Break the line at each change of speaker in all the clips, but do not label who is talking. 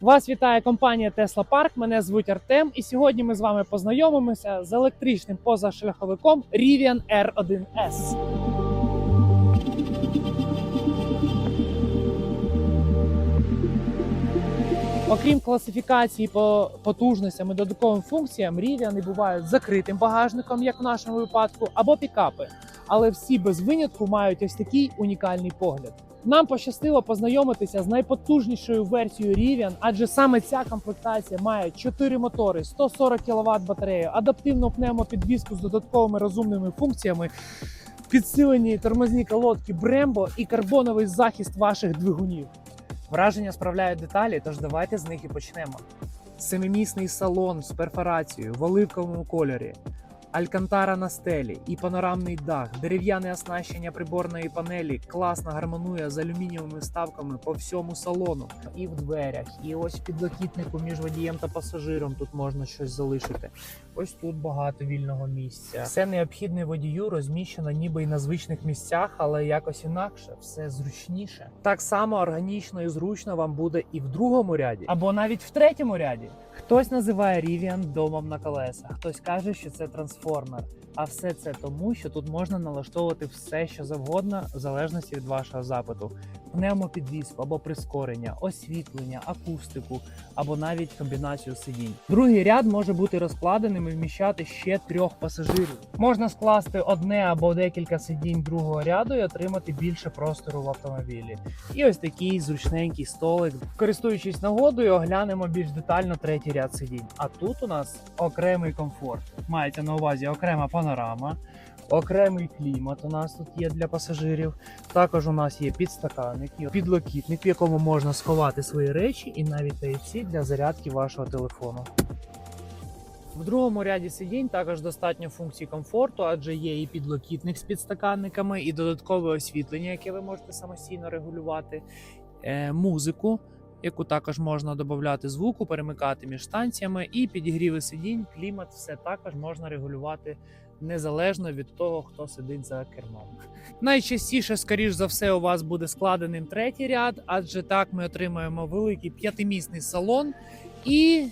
Вас вітає компанія Tesla Park. Мене звуть Артем, і сьогодні ми з вами познайомимося з електричним позашляховиком Rivian R1S. Окрім класифікації по потужностям і додатковим функціям, Rivian бувають закритим багажником, як в нашому випадку, або пікапи. Але всі без винятку мають ось такий унікальний погляд. Нам пощастило познайомитися з найпотужнішою версією Rivian, адже саме ця комплектація має 4 мотори, 140 кВт батарею, адаптивну пневмопідвізку з додатковими розумними функціями, підсилені тормозні колодки Brembo і карбоновий захист ваших двигунів. Враження справляють деталі, тож давайте з них і почнемо. Семимісний салон з перфорацією в оливковому кольорі, алькантара на стелі і панорамний дах, дерев'яне оснащення приборної панелі класно гармонує з алюмінієвими вставками по всьому салону. І в дверях, і ось в підлокітнику між водієм та пасажиром тут можна щось залишити. Ось тут багато вільного місця. Все необхідне водію розміщено ніби й на звичних місцях, але якось інакше, все зручніше. Так само органічно і зручно вам буде і в другому ряді, або навіть в третьому ряді. Хтось називає Rivian домом на колесах, хтось каже, що це трансформер. А все це тому, що тут можна налаштовувати все, що завгодно, в залежності від вашого запиту: пневмопідвізку або прискорення, освітлення, акустику або навіть комбінацію сидінь. Другий ряд може бути розкладеним і вміщати ще трьох пасажирів. Можна скласти одне або декілька сидінь другого ряду і отримати більше простору в автомобілі. І ось такий зручненький столик. Користуючись нагодою, оглянемо більш детально третій ряд сидінь. А тут у нас окремий комфорт. Мається на увазі окрема панорама. Окремий клімат у нас тут є для пасажирів. Також у нас є підстаканник, підлокітник, в якому можна сховати свої речі, і навіть Type-C для зарядки вашого телефону. В другому ряді сидінь також достатньо функцій комфорту, адже є і підлокітник з підстаканниками, і додаткове освітлення, яке ви можете самостійно регулювати, е, музику, яку також можна додати звуку, перемикати між станціями, і підігріви сидінь, клімат, все також можна регулювати незалежно від того, хто сидить за кермом. Найчастіше, скоріш за все, у вас буде складеним третій ряд, адже так ми отримаємо великий п'ятимісний салон і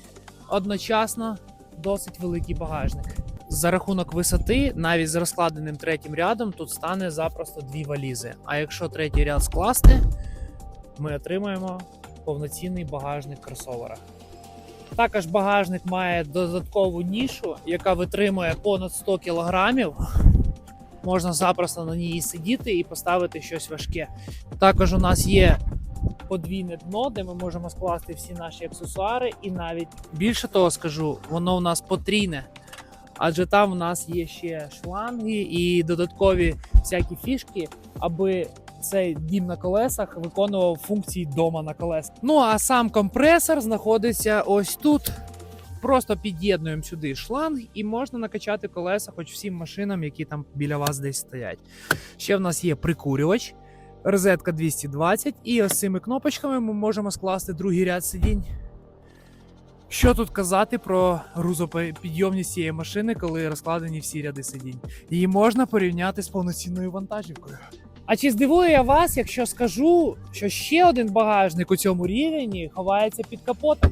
одночасно досить великий багажник. За рахунок висоти, навіть з розкладеним третім рядом, тут стане запросто дві валізи. А якщо третій ряд скласти, ми отримаємо повноцінний багажник кросовера. Також багажник має додаткову нішу, яка витримує понад 100 кг. Можна запросто на ній сидіти і поставити щось важке. Також у нас є подвійне дно, де ми можемо скласти всі наші аксесуари, і навіть більше того скажу, воно у нас потрійне. Адже там у нас є ще шланги і додаткові всякі фішки, аби цей дім на колесах виконував функції дома на колесах. Ну а сам компресор знаходиться ось тут. Просто під'єднуємо сюди шланг і можна накачати колеса хоч всім машинам, які там біля вас десь стоять. Ще в нас є прикурювач, розетка 220, і ось цими кнопочками ми можемо скласти другий ряд сидінь. Що тут казати про грузопідйомність цієї машини, коли розкладені всі ряди сидінь? Її можна порівняти з повноцінною вантажівкою. А чи здивую я вас, якщо скажу, що ще один багажник у цьому рівні ховається під капотом?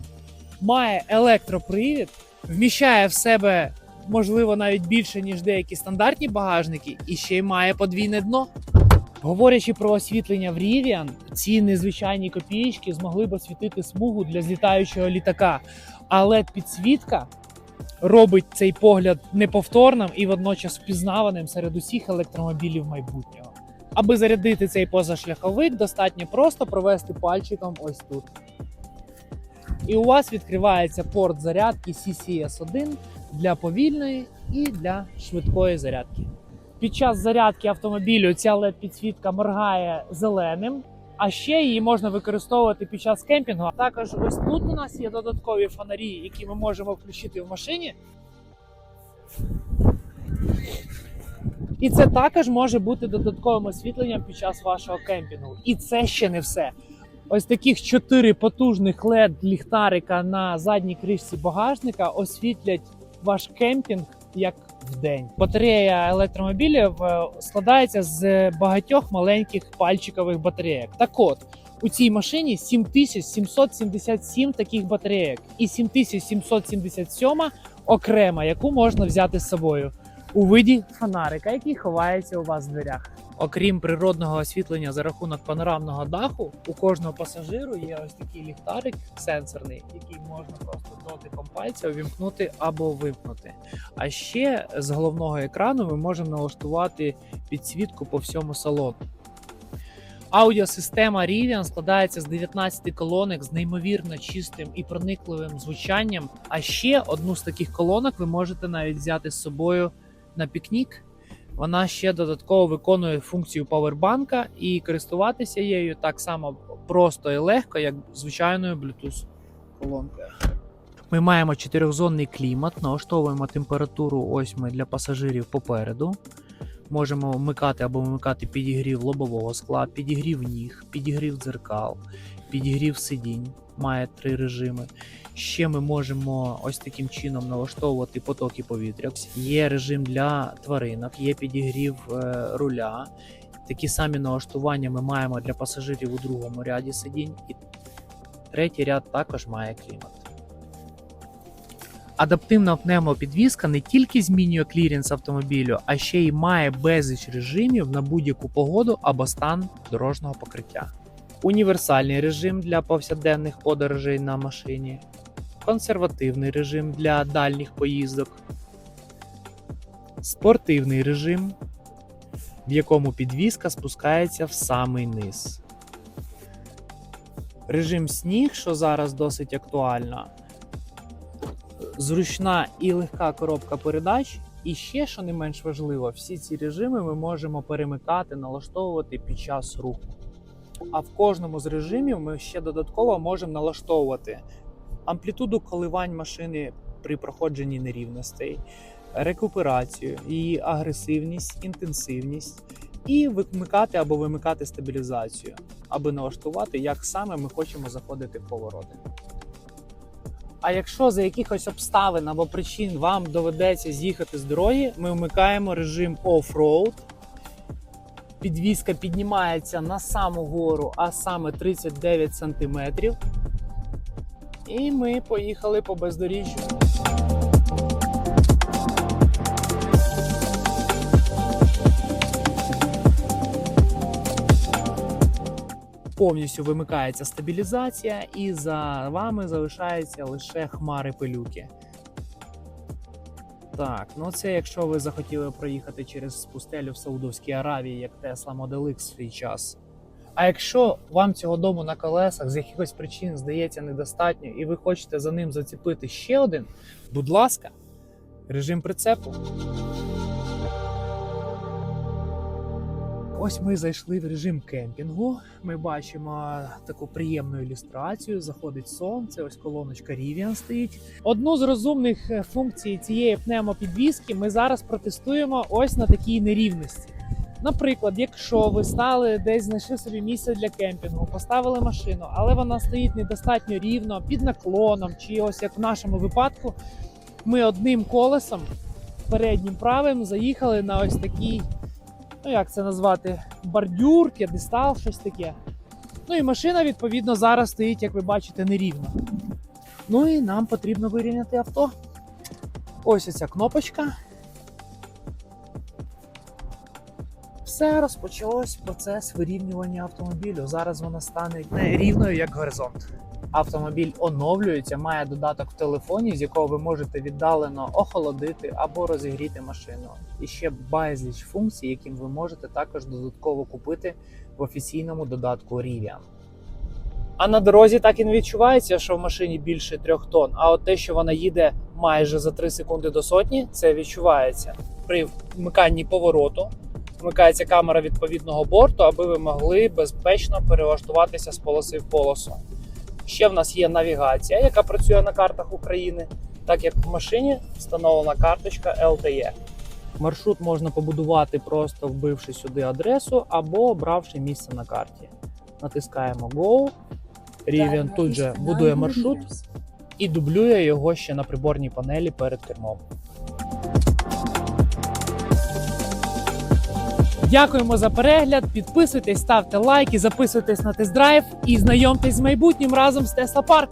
Має електропривід, вміщає в себе, можливо, навіть більше, ніж деякі стандартні багажники, і ще й має подвійне дно. Говорячи про освітлення в Rivian, ці незвичайні копієчки змогли б освітити смугу для злітаючого літака. Але підсвітка робить цей погляд неповторним і водночас впізнаваним серед усіх електромобілів майбутнього. Аби зарядити цей позашляховик, достатньо просто провести пальчиком ось тут. І у вас відкривається порт зарядки CCS1 для повільної і для швидкої зарядки. Під час зарядки автомобілю ця led підсвітка моргає зеленим, а ще її можна використовувати під час кемпінгу. Також ось тут у нас є додаткові фонарі, які ми можемо включити в машині. І це також може бути додатковим освітленням під час вашого кемпінгу. І це ще не все. Ось таких чотири потужних led ліхтарика на задній кришці багажника освітлять ваш кемпінг як вдень. Батарея електромобілів е, складається з багатьох маленьких пальчикових батареїк. Так от, У цій машині 7777 таких батарейок і 7777 окрема, яку можна взяти з собою у виді фонарика, який ховається у вас в дверях. Окрім природного освітлення за рахунок панорамного даху, у кожного пасажиру є ось такий ліхтарик сенсорний, який можна просто дотиком пальця увімкнути або вимкнути. А ще з головного екрану ми можемо налаштувати підсвітку по всьому салону. Аудіосистема Rivian складається з 19 колонок з неймовірно чистим і проникливим звучанням. А ще одну з таких колонок ви можете навіть взяти з собою на пікнік. Вона ще додатково виконує функцію павербанка і користуватися нею так само просто і легко, як звичайною Bluetooth колонкою. Ми маємо чотирьохзонний клімат, налаштовуємо температуру ось ми для пасажирів попереду. Можемо вмикати або вимикати підігрів лобового скла, підігрів ніг, підігрів дзеркал, підігрів сидінь. Має три режими. Ще ми можемо ось таким чином налаштовувати потоки повітря. Є режим для тваринок, є підігрів е, руля. Такі самі налаштування ми маємо для пасажирів у другому ряді сидінь. І третій ряд також має клімат. Адаптивна пневмопідвізка не тільки змінює кліренс автомобілю, а ще й має безліч режимів на будь-яку погоду або стан дорожнього покриття. Універсальний режим для повсякденних подорожей на машині, консервативний режим для дальніх поїздок, спортивний режим, в якому підвізка спускається в самий низ. Режим сніг, що зараз досить актуально, зручна і легка коробка передач. І ще, що не менш важливо, всі ці режими ми можемо перемикати, налаштовувати під час руху. А в кожному з режимів ми ще додатково можемо налаштовувати амплітуду коливань машини при проходженні нерівностей, рекуперацію, її агресивність, інтенсивність, і вимикати або вимикати стабілізацію, аби налаштувати, як саме ми хочемо заходити в повороти. А якщо за якихось обставин або причин вам доведеться з'їхати з дороги, ми вмикаємо режим off-road. Підвізка піднімається на саму гору, а саме 39 см. І ми поїхали по бездоріжжю. Повністю вимикається стабілізація, і за вами залишаються лише хмари пилюки. Так, ну це якщо ви захотіли проїхати через пустелю в Саудовській Аравії, як Tesla Model X в свій час. А якщо вам цього дому на колесах з якихось причин здається недостатньо, і ви хочете за ним зацепити ще один, будь ласка, режим прицепу. Ось ми зайшли в режим кемпінгу. Ми бачимо таку приємну ілюстрацію. Заходить сонце, ось колоночка Rivian стоїть. Одну з розумних е, функцій цієї пневмопідвіски ми зараз протестуємо ось на такій нерівності. Наприклад, якщо ви стали десь знайшли собі місце для кемпінгу, поставили машину, але вона стоїть недостатньо рівно під наклоном, чи ось як в нашому випадку, ми одним колесом переднім правим заїхали на ось такий ну як це назвати, бордюр, п'єдестал, щось таке. Ну і машина, відповідно, зараз стоїть, як ви бачите, нерівно. Ну і нам потрібно вирівняти авто. Ось оця кнопочка. Все розпочалось процес вирівнювання автомобілю. Зараз вона стане рівною як горизонт. Автомобіль оновлюється, має додаток в телефоні, з якого ви можете віддалено охолодити або розігріти машину. І ще безліч функцій, яким ви можете також додатково купити в офіційному додатку Rivian. А на дорозі так і не відчувається, що в машині більше 3 тонн. А от те, що вона їде майже за 3 секунди до сотні, це відчувається. При вмиканні повороту вмикається камера відповідного борту, аби ви могли безпечно перелаштуватися з полоси в полосу. Ще в нас є навігація, яка працює на картах України, так як в машині встановлена карточка LTE. Маршрут можна побудувати, просто вбивши сюди адресу або обравши місце на карті. Натискаємо Go. Rivian тут же будує маршрут і дублює його ще на приборній панелі перед кермом. Дякуємо за перегляд. Підписуйтесь, ставте лайки, записуйтесь на тест-драйв і знайомтесь з майбутнім разом з Тесла Park.